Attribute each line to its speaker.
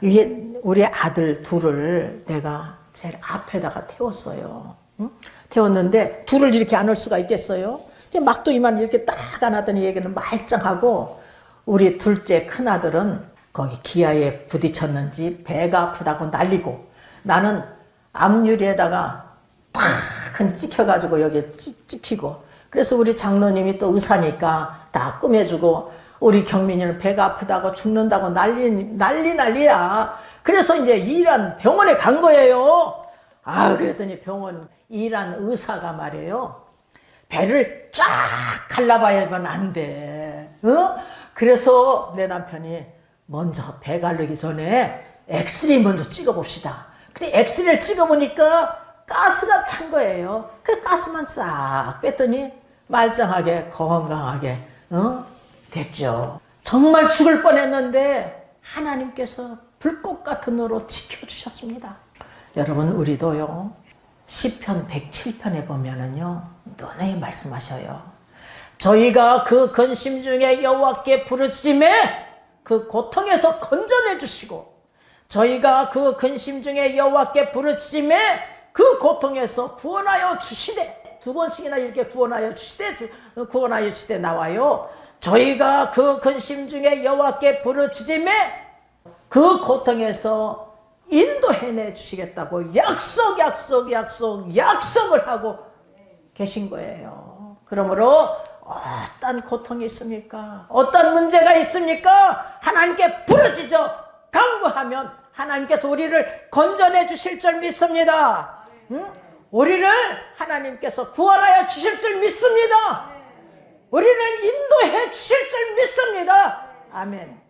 Speaker 1: 이게 우리 아들 둘을 내가 제일 앞에다가 태웠어요. 응? 태웠는데 둘을 이렇게 안을 수가 있겠어요? 막둥이만 이렇게 딱 안았더니 얘기는 말짱하고 우리 둘째 큰 아들은 거기 기아에 부딪혔는지 배가 아프다고 난리고 나는 앞유리에다가 탁 찍혀가지고 여기에 찍- 찍히고 그래서 우리 장로님이 또 의사니까 다 꾸며주고 우리 경민이는 배가 아프다고 죽는다고 난리 난리 난리야. 그래서 이제 이란 병원에 간 거예요. 아 그랬더니 병원 이란 의사가 말이에요. 배를 쫙 갈라봐야만 안 돼. 어? 그래서 내 남편이 먼저 배 가르기 전에 엑스레이 먼저 찍어봅시다. 그래 엑스레이를 찍어보니까 가스가 찬 거예요. 그 가스만 싹 뺐더니 말짱하게 건강하게 어? 됐죠. 정말 죽을 뻔했는데 하나님께서 불꽃 같은 으로 지켜주셨습니다. 여러분 우리도요. 시편 107편에 보면은요. 너네 말씀하셔요. 저희가 그 근심 중에 여호와께 부르짖음에 그 고통에서 건져내 주시고 저희가 그 근심 중에 여호와께 부르짖음에 그 고통에서 구원하여 주시되 두 번씩이나 이렇게 구원하여 주시되 두- 구원하여 주시되 나와요. 저희가 그 근심 중에 여호와께 부르짖음에 그 고통에서 인도해내 주시겠다고 약속 약속 약속 약속을 하고 계신 거예요. 그러므로 어떤 고통이 있습니까? 어떤 문제가 있습니까? 하나님께 부르짖어 강구하면 하나님께서 우리를 건져내 주실 줄 믿습니다. 응? 우리를 하나님께서 구원하여 주실 줄 믿습니다. 우리를 인도해 주실 줄 믿습니다. 아멘.